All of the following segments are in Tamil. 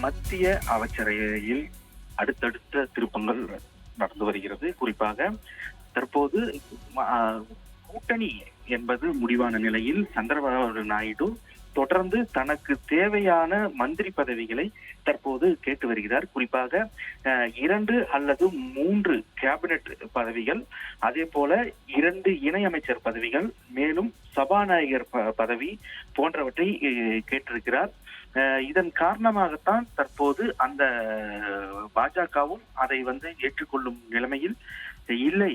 மத்திய அமைச்சரவையில் அடுத்தடுத்த திருப்பங்கள் நடந்து வருகிறது. குறிப்பாக தற்போது கூட்டணி என்பது முடிவான நிலையில் சந்திரபாபு நாயுடு தொடர்ந்து தனக்கு தேவையான மந்திரி பதவிகளை தற்போது கேட்டு வருகிறார். குறிப்பாக இரண்டு அல்லது மூன்று கேபினெட் பதவிகள் அதே போல இரண்டு இணையமைச்சர் பதவிகள் மேலும் சபாநாயகர் ப- பதவி போன்றவற்றை கேட்டிருக்கிறார். இதன் காரணமாகத்தான் தற்போது அந்த பாஜகவும் அதை வந்து ஏற்றுக்கொள்ளும் நிலைமையில் இல்லை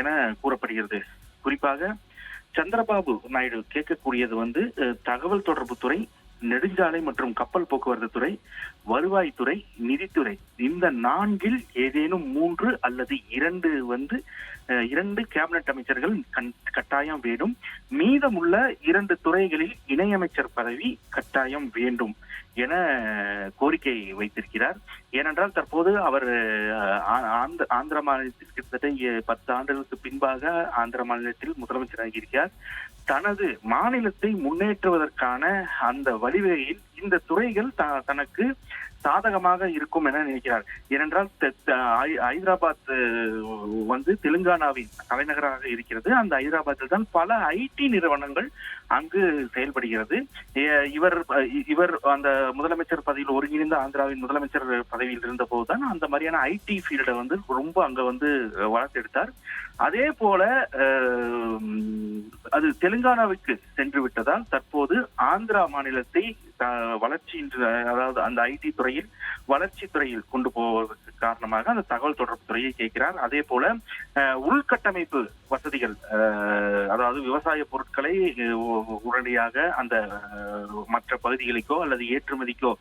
என கூறப்படுகிறது. குறிப்பாக சந்திரபாபு நாயுடு கேட்கக்கூடியது வந்து தகவல் தொடர்புத்துறை நெடுஞ்சாலை மற்றும் கப்பல் போக்குவரத்து துறை வருவாய்த்துறை நிதித்துறை. இந்த நான்கில் ஏதேனும் மூன்று அல்லது இரண்டு வந்து இரண்டு கேபினட் அமைச்சர்கள் கண்- கட்டாயம் வேண்டும். மீதமுள்ள இரண்டு துறைகளில் இணையமைச்சர் பதவி கட்டாயம் வேண்டும். என கோரிக்கை வைத்திருக்கிறார். ஏனென்றால் தற்போது அவர் ஆ- ஆந்திர மாநிலத்தில் கிட்டத்தட்ட பத்து ஆண்டுகளுக்கு பின்பாக ஆந்திர மாநிலத்தில் முதலமைச்சராகி இருக்கிறார் தனது மாநிலத்தை முன்னேற்றுவதற்கான அந்த வழிவகையில் இந்த துறைகள் த- தனக்கு சாதகமாக இருக்கும் என நினைக்கிறார். ஏனென்றால் ஹைதராபாத் வந்து தெலுங்கானாவின் தலைநகராக இருக்கிறது. அந்த ஹைதராபாத்தில் தான் பல ஐடி நிறுவனங்கள் அங்கு செயல்படுகிறது. இவர் இவர் அந்த முதலமைச்சர் பதவியில் ஒருங்கிணைந்த ஆந்திராவின் முதலமைச்சர் பதவியில் இருந்த போதுதான் அந்த மாதிரியான ஐடி ஃபீல்டை வந்து ரொம்ப அங்க வந்து வளர்த்தெடுத்தார். அதே போல அது தெலுங்கானாவுக்கு சென்று விட்டதால் தற்போது ஆந்திரா மாநிலத்தை வளர்ச்சியின் அதாவது அந்த ஐடி துறையில் வளர்ச்சி துறையில் கொண்டு போவதற்கு காரணமாக அந்த தகவல் தொடர்பு துறையை கேட்கிறார். அதே போல உள்கட்டமைப்பு வசதிகள் அதாவது விவசாய பொருட்களை உடனடியாக அந்த மற்ற பகுதிகளுக்கோ அல்லது ஏற்றுமதிக்கோ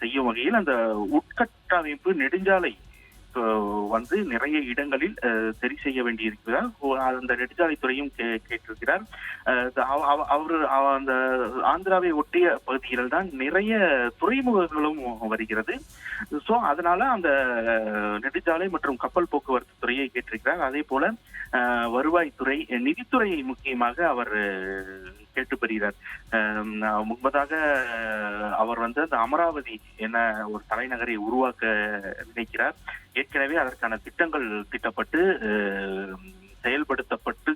செய்யும் வகையில் அந்த உட்கட்டமைப்பு நெடுஞ்சாலை வந்து நிறைய இடங்களில் சரி செய்ய வேண்டியிருக்கிறார். அந்த நெடுஞ்சாலைத்துறையும் கே- கேட்டிருக்கிறார். அவர் அவ- அந்த ஆந்திராவை ஒட்டிய பகுதியில் தான் நிறைய துறைமுகங்களும் வருகிறது. சோ அதனால அந்த நெடுஞ்சாலை மற்றும் கப்பல் போக்குவரத்து துறையை கேட்டிருக்கிறார். அதே போல வருவாய்த்துறை நிதித்துறையை முக்கியமாக அவர் கேட்டு பெறுகிறார். அஹ், முன்பதாக அவர் வந்து அந்த அமராவதி என ஒரு தலைநகரை உருவாக்க நினைக்கிறார். ஏற்கனவே அதற்கான திட்டங்கள் திட்டப்பட்டு செயல்படுத்தப்பட்டு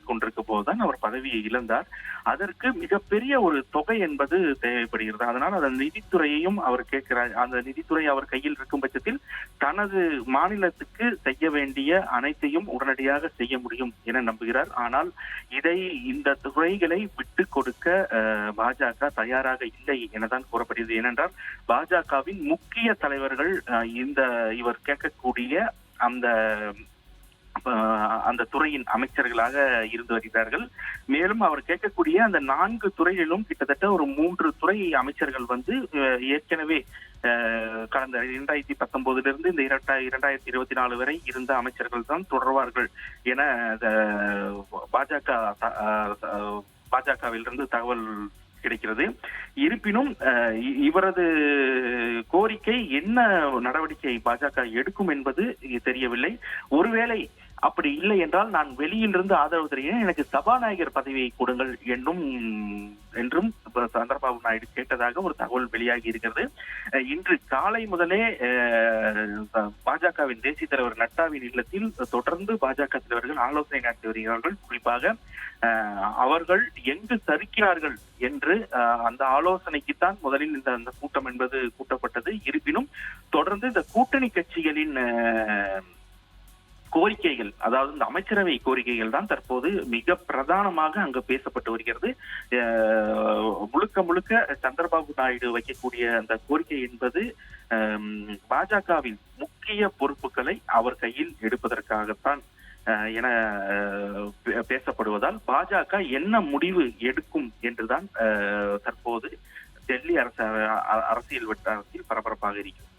தான் அவர் பதவியை இழந்தார். அதற்கு மிகப்பெரிய ஒரு தொகை என்பது தேவைப்படுகிறது. அதனால் அந்த நிதித்துறையையும் அவர் கேட்கிறார். அந்த நிதித்துறை அவர் கையில் இருக்கும் பட்சத்தில் தனது மாநிலத்துக்கு செய்ய வேண்டிய அனைத்தையும் உடனடியாக செய்ய முடியும் என நம்புகிறார். ஆனால் இதை இந்த துறைகளை விட்டு கொடுக்க பாஜக தயாராக இல்லை எனதான் கூறப்படுகிறது. ஏனென்றால் பாஜகவின் முக்கிய தலைவர்கள் இந்த இவர் கேட்கக்கூடிய அந்த அந்த துறையின் அமைச்சர்களாக இருந்து வருகிறார்கள். மேலும் அவர் கேட்கக்கூடிய அந்த நான்கு துறைகளிலும் கிட்டத்தட்ட ஒரு மூன்று துறை அமைச்சர்கள் வந்து ஏற்கனவே கடந்த இரண்டாயிரத்தி பத்தொன்பதுல இருந்து இந்த இரண்டா- இரண்டாயிரத்தி இருபத்தி நாலு வரை இருந்த அமைச்சர்கள் தான் தொடர்வார்கள் என பாஜக த- பாஜகவிலிருந்து தகவல் கிடைக்கிறது. இருப்பினும் இ- இவரது கோரிக்கை என்ன நடவடிக்கை பாஜக எடுக்கும் என்பது தெரியவில்லை. ஒருவேளை அப்படி இல்லை என்றால் நான் வெளியிலிருந்து ஆதரவு தருகிறேன். எனக்கு சபாநாயகர் பதவியை கொடுங்கள் என்னும் என்றும் சந்திரபாபு நாயுடு கேட்டதாக ஒரு தகவல் வெளியாகி இருக்கிறது. இன்று காலை முதலே பாஜகவின் தேசிய தலைவர் நட்டாவின் இல்லத்தில் தொடர்ந்து பாஜக தலைவர்கள் ஆலோசனை நடத்தி வருகிறார்கள். குறிப்பாக அவர்கள் எங்கு சறுக்கிறார்கள் என்று அந்த ஆலோசனைக்குத்தான் முதலில் இந்த அந்த கூட்டம் என்பது கூட்டப்பட்டது. இருப்பினும் தொடர்ந்து இந்த கூட்டணி கட்சிகளின் கோரிக்கைகள் அதாவது இந்த அமைச்சரவை கோரிக்கைகள் தான் தற்போது மிக பிரதானமாக அங்கு பேசப்பட்டு வருகிறது. முழுக்க முழுக்க சந்திரபாபு நாயுடு வைக்கக்கூடிய அந்த கோரிக்கை என்பது பாஜகவின் முக்கிய பொறுப்புகளை அவர் கையில் எடுப்பதற்காகத்தான் என பே- பேசப்படுவதால் பாஜக என்ன முடிவு எடுக்கும் என்றுதான் தற்போது டெல்லி அரசு அரசியல் வட்டாரத்தில் பரபரப்பாக இருக்கிறது.